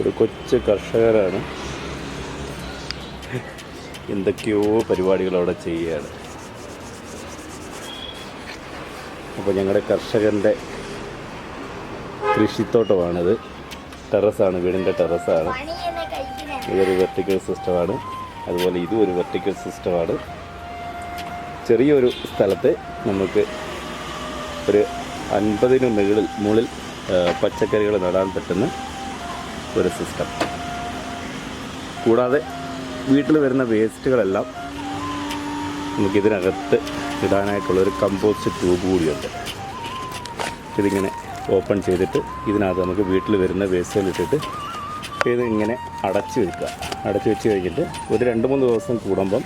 ഒരു കൊച്ചു കർഷകരാണ്. എന്തൊക്കെയോ പരിപാടികൾ അവിടെ ചെയ്യുകയാണ്. അപ്പോൾ ഞങ്ങളുടെ കർഷകന്റെ കൃഷിത്തോട്ടമാണിത്. ടെറസാണ് വീടിന്റെ ടെറസാണ്. ഇതൊരു വെർട്ടിക്കൽ സിസ്റ്റമാണ്. അതുപോലെ ഇതും ഒരു വെർട്ടിക്കൽ സിസ്റ്റമാണ്. ചെറിയൊരു സ്ഥലത്ത് നമുക്ക് ഒരു അൻപതിനു മുകളിൽ മുകളിൽ പച്ചക്കറികൾ നടാൻ പറ്റുന്ന ഒരു സിസ്റ്റം കൂടാതെ വീട്ടിൽ വരുന്ന വേസ്റ്റുകളെല്ലാം നമുക്കിതിനകത്ത് ഇടാനായിട്ടുള്ളൊരു കമ്പോസ്റ്റ് ട്യൂബ് കൂടിയുണ്ട്. ഇതിങ്ങനെ ഓപ്പൺ ചെയ്തിട്ട് ഇതിനകത്ത് നമുക്ക് വീട്ടിൽ വരുന്ന വേസ്റ്റുകൾ ഇട്ടിട്ട് ഇത് ഇങ്ങനെ അടച്ചു വെക്കുക. അടച്ചു വെച്ച് കഴിഞ്ഞിട്ട് ഒരു രണ്ട് മൂന്ന് ദിവസം കൂടുമ്പം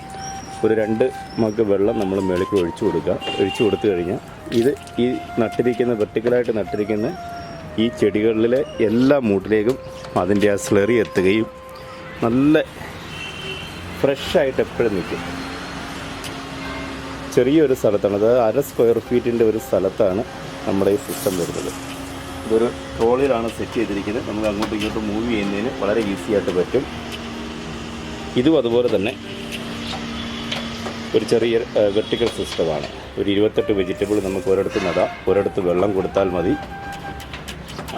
ഒരു രണ്ട് മഗ് വെള്ളം നമ്മൾ മേളിക്ക് ഒഴിച്ചു കൊടുക്കുക. ഒഴിച്ചു കൊടുത്തു കഴിഞ്ഞാൽ ഇത് ഈ നട്ടിരിക്കുന്ന വെർട്ടിക്കലായിട്ട് നട്ടിരിക്കുന്ന ഈ ചെടികളിലെ എല്ലാ മൂട്ടിലേക്കും അതിന്റെ ആ സ്ലറി എത്തുകയും നല്ല ഫ്രഷായിട്ട് എപ്പോഴും നിൽക്കും. ചെറിയൊരു സ്ഥലത്താണ് അത് അര സ്ക്വയർ ഫീറ്റിന്റെ ഒരു സ്ഥലത്താണ് നമ്മുടെ ഈ സിസ്റ്റം വരുന്നത്. ഇതൊരു ട്രോളിയിലാണ് സെറ്റ് ചെയ്തിരിക്കുന്നത്. നമുക്ക് അങ്ങോട്ടും ഇങ്ങോട്ടും മൂവ് ചെയ്യുന്നതിന് വളരെ ഈസി ആയിട്ട് പറ്റും. ഇതും അതുപോലെ തന്നെ ഒരു ചെറിയ വെർട്ടിക്കൽ സിസ്റ്റമാണ് ഒരു ഇരുപത്തെട്ട് വെജിറ്റബിൾ നമുക്ക് ഒരിടത്ത് നടാം. ഒരിടത്ത് വെള്ളം കൊടുത്താൽ മതി.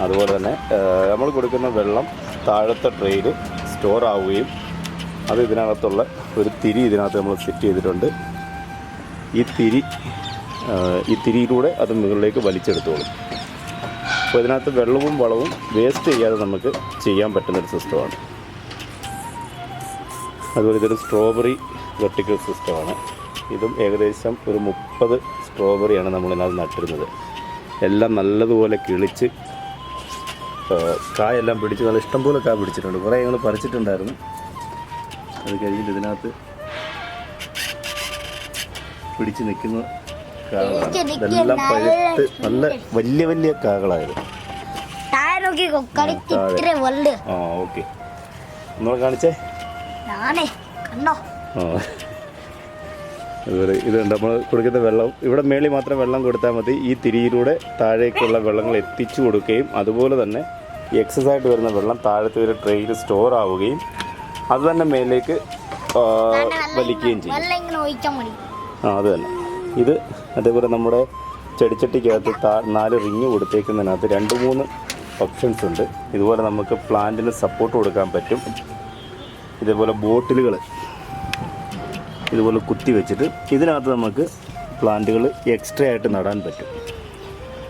അതുപോലെ തന്നെ നമ്മൾ കൊടുക്കുന്ന വെള്ളം താഴത്തെ ട്രെയിൽ സ്റ്റോർ ആവുകയും അത് ഇതിനകത്തുള്ള ഒരു തിരി ഇതിനകത്ത് നമ്മൾ സെറ്റ് ചെയ്തിട്ടുണ്ട്. ഈ തിരി ഈ തിരിയിലൂടെ അത് മുകളിലേക്ക് വലിച്ചെടുത്തോളും. അപ്പോൾ ഇതിനകത്ത് വെള്ളവും വളവും വേസ്റ്റ് ചെയ്യാതെ നമുക്ക് ചെയ്യാൻ പറ്റുന്നൊരു സിസ്റ്റമാണ് അതുപോലെ ഇതൊരു സ്ട്രോബെറി വെർട്ടിക്കൽ സിസ്റ്റമാണ് ഇതും ഏകദേശം ഒരു മുപ്പത് സ്ട്രോബെറിയാണ് നമ്മളിതിനകത്ത് നട്ടിരുന്നത്. എല്ലാം നല്ലതുപോലെ കിളിച്ച് കായെല്ലാം പിടിച്ച് നല്ല ഇഷ്ടംപോലെ കായ പിടിച്ചിട്ടുണ്ട്. കുറേ ഞങ്ങൾ പറിച്ചിട്ടുണ്ടായിരുന്നു. അത് കഴിഞ്ഞിട്ട് ഇതിനകത്ത് പിടിച്ച് നിൽക്കുന്ന കാകളാണ് ഇതെല്ലാം പഴുത്ത് നല്ല വലിയ വലിയ കാകളായിരുന്നു ആ ഓക്കെ. നമ്മൾ കാണിച്ചേ? കണ്ടോ? ആ. അതുപോലെ ഇത് നമ്മൾ കൊടുക്കുന്ന വെള്ളം ഇവിടെ മേളിൽ മാത്രം വെള്ളം കൊടുത്താൽ മതി. ഈ തിരിയിലൂടെ താഴേക്കുള്ള വെള്ളങ്ങൾ എത്തിച്ചു കൊടുക്കുകയും അതുപോലെ തന്നെ എക്സസ് ആയിട്ട് വരുന്ന വെള്ളം താഴത്തെ ഒരു ട്രെയിൽ സ്റ്റോർ ആവുകയും അത് തന്നെ മേലേക്ക് വലിക്കുകയും ചെയ്യും. ആ അത് തന്നെ. ഇത് അതേപോലെ നമ്മുടെ ചെടിച്ചട്ടിക്കകത്ത് താ നാല് റിങ് കൊടുത്തേക്കുന്നതിനകത്ത് രണ്ട് മൂന്ന് ഓപ്ഷൻസ് ഉണ്ട്. ഇതുപോലെ നമുക്ക് പ്ലാന്റിന് സപ്പോർട്ട് കൊടുക്കാൻ പറ്റും. ഇതേപോലെ ബോട്ടിലുകൾ ഇതുപോലെ കുത്തി വെച്ചിട്ട് ഇതിനകത്ത് നമുക്ക് പ്ലാന്റുകൾ എക്സ്ട്രാ ആയിട്ട് നടാൻ പറ്റും.